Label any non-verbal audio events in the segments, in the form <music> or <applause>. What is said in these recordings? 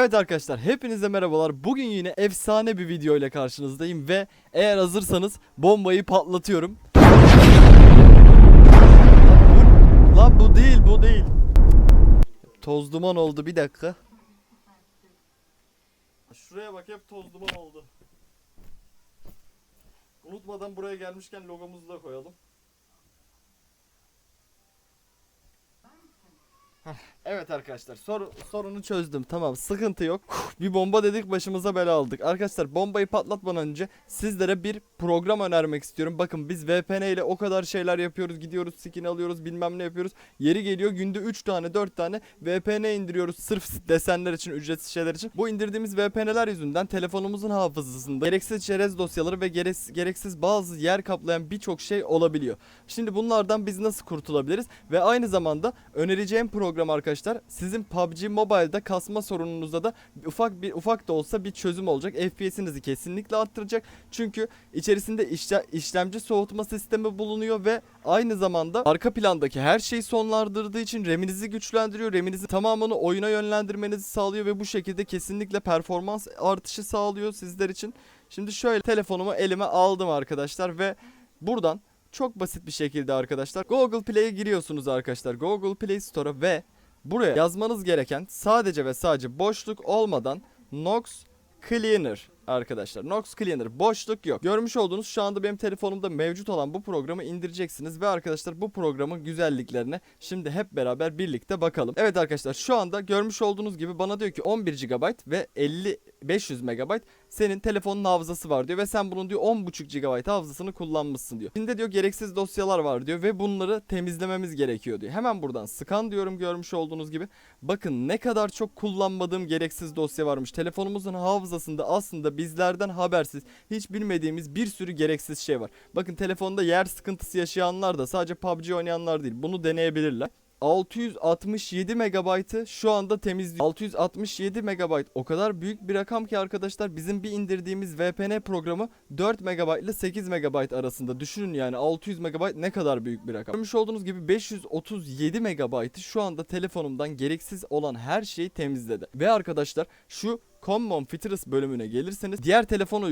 Evet arkadaşlar hepinize merhabalar. Bugün yine efsane bir video ile karşınızdayım ve eğer hazırsanız bombayı patlatıyorum. Lan bu, lan bu değil bu değil. Toz duman oldu bir dakika. Şuraya bak hep toz duman oldu. Unutmadan buraya gelmişken logomuzu da koyalım. Evet arkadaşlar soru, sorunu çözdüm. Tamam sıkıntı yok. Bir bomba dedik başımıza bela aldık. Arkadaşlar bombayı patlatmadan önce sizlere bir program önermek istiyorum. Bakın biz VPN ile o kadar şeyler yapıyoruz. Gidiyoruz skin alıyoruz bilmem ne yapıyoruz. Yeri geliyor günde 3 tane 4 tane VPN indiriyoruz. Sırf desenler için ücretsiz şeyler için. Bu indirdiğimiz VPN'ler yüzünden telefonumuzun hafızasında gereksiz çerez dosyaları ve gereksiz, bazı yer kaplayan birçok şey olabiliyor. Şimdi bunlardan biz nasıl kurtulabiliriz? Ve aynı zamanda önereceğim program arkadaşlar sizin PUBG Mobile'da kasma sorununuzda da ufak bir ufak da olsa bir çözüm olacak. FPS'inizi kesinlikle arttıracak. Çünkü içerisinde işle, işlemci soğutma sistemi bulunuyor ve aynı zamanda arka plandaki her şeyi sonlandırdığı için RAM'inizi güçlendiriyor. RAM'inizin tamamını oyuna yönlendirmenizi sağlıyor ve bu şekilde kesinlikle performans artışı sağlıyor sizler için. Şimdi şöyle telefonumu elime aldım arkadaşlar ve buradan çok basit bir şekilde arkadaşlar Google Play'e giriyorsunuz arkadaşlar. Google Play Store'a ve buraya yazmanız gereken sadece ve sadece boşluk olmadan Nox Cleaner arkadaşlar. Nox Cleaner boşluk yok. Görmüş olduğunuz şu anda benim telefonumda mevcut olan bu programı indireceksiniz ve arkadaşlar bu programın güzelliklerine şimdi hep beraber birlikte bakalım. Evet arkadaşlar şu anda görmüş olduğunuz gibi bana diyor ki 11 GB ve 50 500 MB senin telefonun hafızası var diyor ve sen bunun diyor 10.5 GB hafızasını kullanmışsın diyor. Şimdi diyor gereksiz dosyalar var diyor ve bunları temizlememiz gerekiyor diyor. Hemen buradan scan diyorum görmüş olduğunuz gibi. Bakın ne kadar çok kullanmadığım gereksiz dosya varmış. Telefonumuzun hafızasında aslında bizlerden habersiz hiç bilmediğimiz bir sürü gereksiz şey var. Bakın telefonda yer sıkıntısı yaşayanlar da sadece PUBG oynayanlar değil bunu deneyebilirler. 667 megabaytı şu anda temizliyor. 667 megabayt o kadar büyük bir rakam ki arkadaşlar bizim bir indirdiğimiz VPN programı 4 megabayt ile 8 megabayt arasında. Düşünün yani 600 megabayt ne kadar büyük bir rakam. Görmüş olduğunuz gibi 537 megabaytı şu anda telefonumdan gereksiz olan her şeyi temizledi. Ve arkadaşlar şu Common Features bölümüne gelirseniz diğer telefon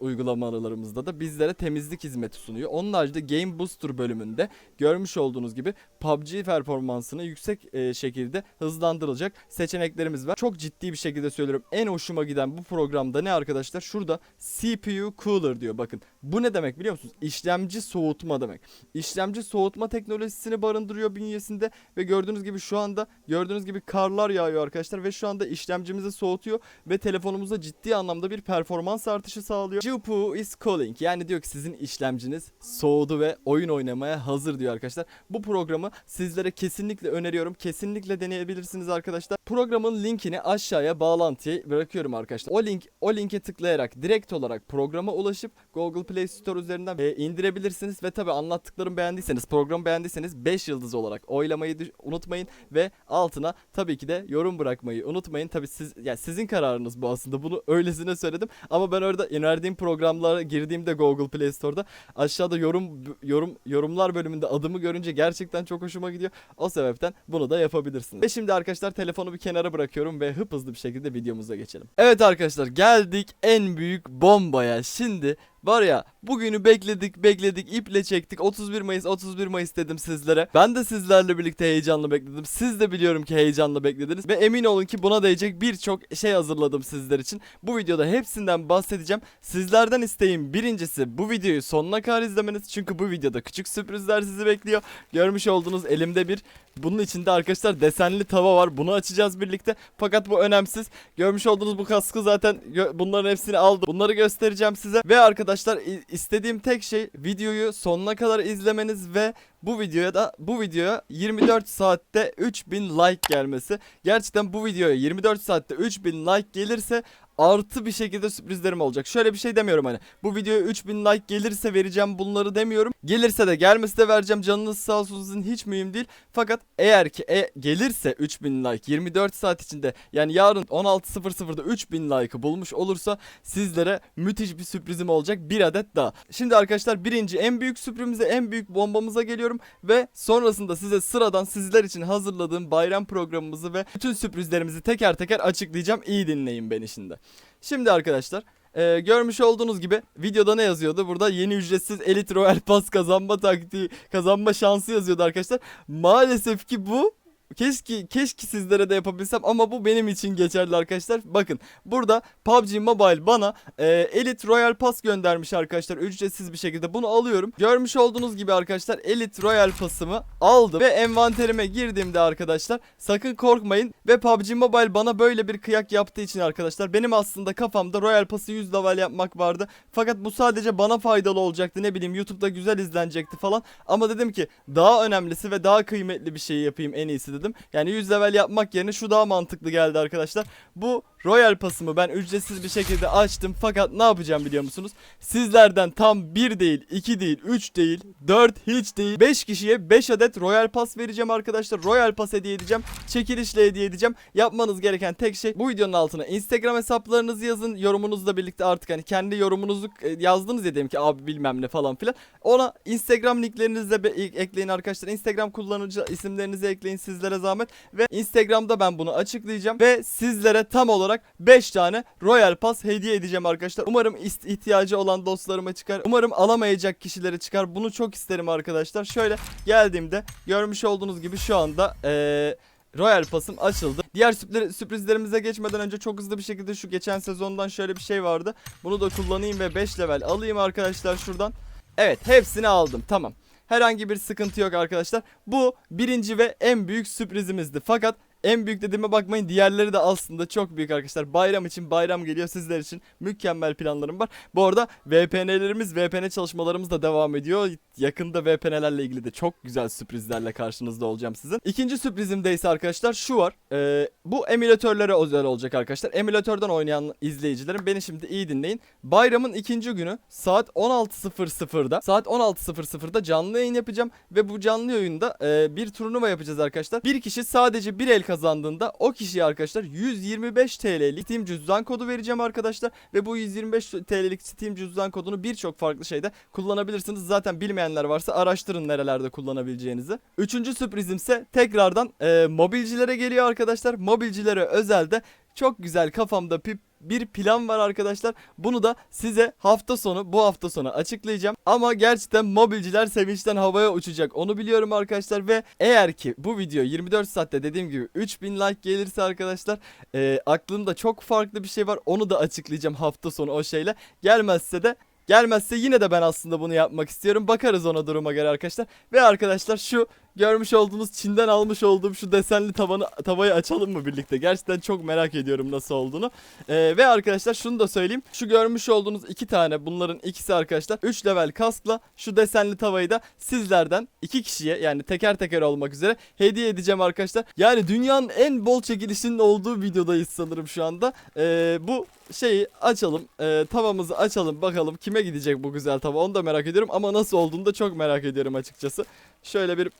uygulamalarımızda da bizlere temizlik hizmeti sunuyor. Onun haricinde Game Booster bölümünde görmüş olduğunuz gibi PUBG performansını yüksek e, şekilde hızlandırılacak seçeneklerimiz var. Çok ciddi bir şekilde söylüyorum. En hoşuma giden bu programda ne arkadaşlar? Şurada CPU Cooler diyor. Bakın bu ne demek biliyor musunuz? İşlemci soğutma demek. İşlemci soğutma teknolojisini barındırıyor bünyesinde ve gördüğünüz gibi şu anda gördüğünüz gibi karlar yağıyor arkadaşlar ve şu anda işlemcimizi soğutuyor ve telefonumuzda ciddi anlamda bir performans artışı sağlıyor. GPU is calling yani diyor ki sizin işlemciniz soğudu ve oyun oynamaya hazır diyor arkadaşlar. Bu programı sizlere kesinlikle öneriyorum. Kesinlikle deneyebilirsiniz arkadaşlar. Programın linkini aşağıya bağlantıya bırakıyorum arkadaşlar. O link o linke tıklayarak direkt olarak programa ulaşıp Google Play Store üzerinden e, indirebilirsiniz ve tabi anlattıklarımı beğendiyseniz, programı beğendiyseniz 5 yıldız olarak oylamayı unutmayın ve altına tabii ki de yorum bırakmayı unutmayın. Tabi siz yani sizin kararınız bu aslında. Bunu öylesine söyledim ama ben orada önerdiğim programlara girdiğimde Google Play Store'da aşağıda yorum yorum yorumlar bölümünde adımı görünce gerçekten çok hoşuma gidiyor. O sebepten bunu da yapabilirsiniz. Ve şimdi arkadaşlar telefonu bir kenara bırakıyorum ve hıp hızlı bir şekilde videomuza geçelim. Evet arkadaşlar geldik en büyük bombaya. Şimdi Var ya bugünü bekledik bekledik iple çektik 31 Mayıs 31 Mayıs dedim sizlere. Ben de sizlerle birlikte heyecanla bekledim. Siz de biliyorum ki heyecanla beklediniz. Ve emin olun ki buna değecek birçok şey hazırladım sizler için. Bu videoda hepsinden bahsedeceğim. Sizlerden isteğim birincisi bu videoyu sonuna kadar izlemeniz. Çünkü bu videoda küçük sürprizler sizi bekliyor. Görmüş olduğunuz elimde bir bunun içinde arkadaşlar desenli tava var. Bunu açacağız birlikte. Fakat bu önemsiz. Görmüş olduğunuz bu kaskı zaten bunların hepsini aldım. Bunları göstereceğim size. Ve arkadaşlar i- istediğim tek şey videoyu sonuna kadar izlemeniz ve bu videoya da bu videoya 24 saatte 3000 like gelmesi. Gerçekten bu videoya 24 saatte 3000 like gelirse artı bir şekilde sürprizlerim olacak. Şöyle bir şey demiyorum hani. Bu videoya 3000 like gelirse vereceğim bunları demiyorum. Gelirse de gelmese de vereceğim. Canınız sağ olsun hiç mühim değil. Fakat eğer ki e, gelirse 3000 like 24 saat içinde yani yarın 16.00'da 3000 like'ı bulmuş olursa sizlere müthiş bir sürprizim olacak. Bir adet daha. Şimdi arkadaşlar birinci en büyük sürprizimize en büyük bombamıza geliyorum ve sonrasında size sıradan sizler için hazırladığım bayram programımızı ve bütün sürprizlerimizi teker teker açıklayacağım. İyi dinleyin beni şimdi. Şimdi arkadaşlar ee, görmüş olduğunuz gibi videoda ne yazıyordu? Burada yeni ücretsiz Elite Royal Pass kazanma taktiği, kazanma şansı yazıyordu arkadaşlar. Maalesef ki bu Keşke keşke sizlere de yapabilsem ama bu benim için geçerli arkadaşlar. Bakın burada PUBG Mobile bana e, Elite Royal Pass göndermiş arkadaşlar ücretsiz bir şekilde. Bunu alıyorum. Görmüş olduğunuz gibi arkadaşlar Elite Royal Pass'ımı aldım ve envanterime girdiğimde arkadaşlar sakın korkmayın ve PUBG Mobile bana böyle bir kıyak yaptığı için arkadaşlar benim aslında kafamda Royal Pass'ı 100 level yapmak vardı. Fakat bu sadece bana faydalı olacaktı. Ne bileyim YouTube'da güzel izlenecekti falan. Ama dedim ki daha önemlisi ve daha kıymetli bir şey yapayım en iyisi dedim. Yani 100 level yapmak yerine şu daha mantıklı geldi arkadaşlar. Bu Royal Pass'ımı ben ücretsiz bir şekilde açtım. Fakat ne yapacağım biliyor musunuz? Sizlerden tam 1 değil, 2 değil, 3 değil, 4 hiç değil. 5 kişiye 5 adet Royal Pass vereceğim arkadaşlar. Royal Pass hediye edeceğim. Çekilişle hediye edeceğim. Yapmanız gereken tek şey bu videonun altına Instagram hesaplarınızı yazın. Yorumunuzla birlikte artık hani kendi yorumunuzu e, yazdınız ya ki abi bilmem ne falan filan. Ona Instagram linklerinizi de be- ekleyin arkadaşlar. Instagram kullanıcı isimlerinizi ekleyin sizlere zahmet. Ve Instagram'da ben bunu açıklayacağım. Ve sizlere tam olarak 5 tane Royal Pass hediye edeceğim arkadaşlar. Umarım ihtiyacı olan dostlarıma çıkar. Umarım alamayacak kişilere çıkar. Bunu çok isterim arkadaşlar. Şöyle geldiğimde görmüş olduğunuz gibi şu anda eee Royal Pass'ım açıldı. Diğer sürpri- sürprizlerimize geçmeden önce çok hızlı bir şekilde şu geçen sezondan şöyle bir şey vardı. Bunu da kullanayım ve 5 level alayım arkadaşlar şuradan. Evet hepsini aldım tamam. Herhangi bir sıkıntı yok arkadaşlar. Bu birinci ve en büyük sürprizimizdi. Fakat en büyük dediğime bakmayın diğerleri de aslında çok büyük arkadaşlar. Bayram için bayram geliyor sizler için mükemmel planlarım var. Bu arada VPN'lerimiz VPN çalışmalarımız da devam ediyor. Yakında VPN'lerle ilgili de çok güzel sürprizlerle karşınızda olacağım sizin. İkinci sürprizimde ise arkadaşlar şu var. Ee, bu emülatörlere özel olacak arkadaşlar. Emülatörden oynayan izleyicilerim beni şimdi iyi dinleyin. Bayramın ikinci günü saat 16.00'da saat 16.00'da canlı yayın yapacağım ve bu canlı yayında e, bir turnuva yapacağız arkadaşlar. Bir kişi sadece bir el kazandığında o kişiye arkadaşlar 125 TL'lik Steam cüzdan kodu vereceğim arkadaşlar ve bu 125 TL'lik Steam cüzdan kodunu birçok farklı şeyde kullanabilirsiniz. Zaten bilmeyenler varsa araştırın nerelerde kullanabileceğinizi. Üçüncü sürprizimse tekrardan e, mobilcilere geliyor arkadaşlar. Mobilcilere özelde çok güzel kafamda pip bir plan var arkadaşlar. Bunu da size hafta sonu bu hafta sonu açıklayacağım. Ama gerçekten mobilciler sevinçten havaya uçacak. Onu biliyorum arkadaşlar ve eğer ki bu video 24 saatte dediğim gibi 3000 like gelirse arkadaşlar e, aklımda çok farklı bir şey var. Onu da açıklayacağım hafta sonu o şeyle. Gelmezse de Gelmezse yine de ben aslında bunu yapmak istiyorum. Bakarız ona duruma göre arkadaşlar. Ve arkadaşlar şu görmüş olduğunuz Çin'den almış olduğum şu desenli tavanı tavayı açalım mı birlikte? Gerçekten çok merak ediyorum nasıl olduğunu. Ee, ve arkadaşlar şunu da söyleyeyim. Şu görmüş olduğunuz iki tane bunların ikisi arkadaşlar 3 level kaskla şu desenli tavayı da sizlerden iki kişiye yani teker teker olmak üzere hediye edeceğim arkadaşlar. Yani dünyanın en bol çekilişinin olduğu videodayız sanırım şu anda. Ee, bu şeyi açalım. Ee, tavamızı açalım bakalım kime gidecek bu güzel tava onu da merak ediyorum ama nasıl olduğunu da çok merak ediyorum açıkçası. Şöyle bir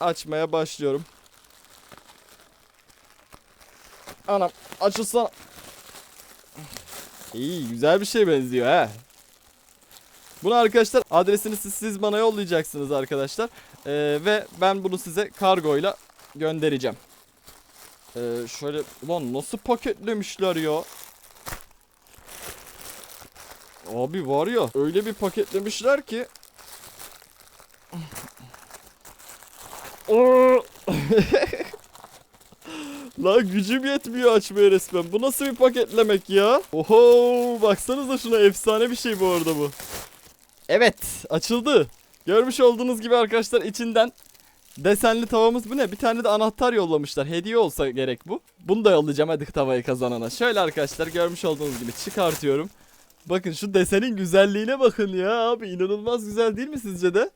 açmaya başlıyorum. Anam açılsana. İyi güzel bir şey benziyor he. Bunu arkadaşlar adresini siz, siz bana yollayacaksınız arkadaşlar. Ee, ve ben bunu size kargoyla göndereceğim. Ee, şöyle ulan nasıl paketlemişler ya. Abi var ya öyle bir paketlemişler ki. <laughs> Lan gücüm yetmiyor açmaya resmen. Bu nasıl bir paketlemek ya? Oho baksanıza şuna efsane bir şey bu arada bu. Evet açıldı. Görmüş olduğunuz gibi arkadaşlar içinden desenli tavamız bu ne? Bir tane de anahtar yollamışlar. Hediye olsa gerek bu. Bunu da yollayacağım hadi tavayı kazanana. Şöyle arkadaşlar görmüş olduğunuz gibi çıkartıyorum. Bakın şu desenin güzelliğine bakın ya abi inanılmaz güzel değil mi sizce de?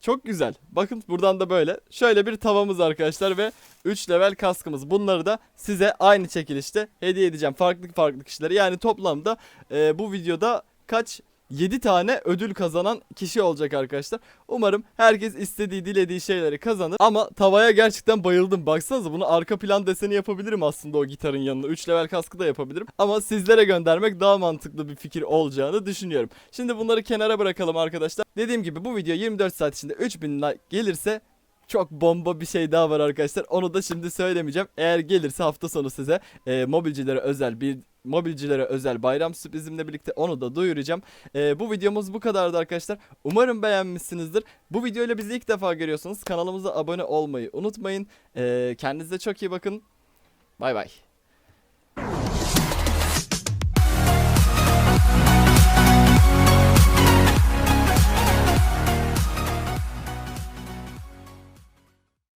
Çok güzel. Bakın buradan da böyle. Şöyle bir tavamız arkadaşlar ve 3 level kaskımız. Bunları da size aynı çekilişte hediye edeceğim. Farklı farklı kişilere. Yani toplamda e, bu videoda kaç 7 tane ödül kazanan kişi olacak arkadaşlar. Umarım herkes istediği dilediği şeyleri kazanır. Ama tavaya gerçekten bayıldım. Baksanıza bunu arka plan deseni yapabilirim aslında o gitarın yanına. 3 level kaskı da yapabilirim. Ama sizlere göndermek daha mantıklı bir fikir olacağını düşünüyorum. Şimdi bunları kenara bırakalım arkadaşlar. Dediğim gibi bu video 24 saat içinde 3000 like gelirse çok bomba bir şey daha var arkadaşlar. Onu da şimdi söylemeyeceğim. Eğer gelirse hafta sonu size e, mobilcilere özel bir mobilcilere özel bayram sürprizimle birlikte onu da duyuracağım. E, bu videomuz bu kadardı arkadaşlar. Umarım beğenmişsinizdir. Bu videoyla bizi ilk defa görüyorsanız kanalımıza abone olmayı unutmayın. E, kendinize çok iyi bakın. Bay bay.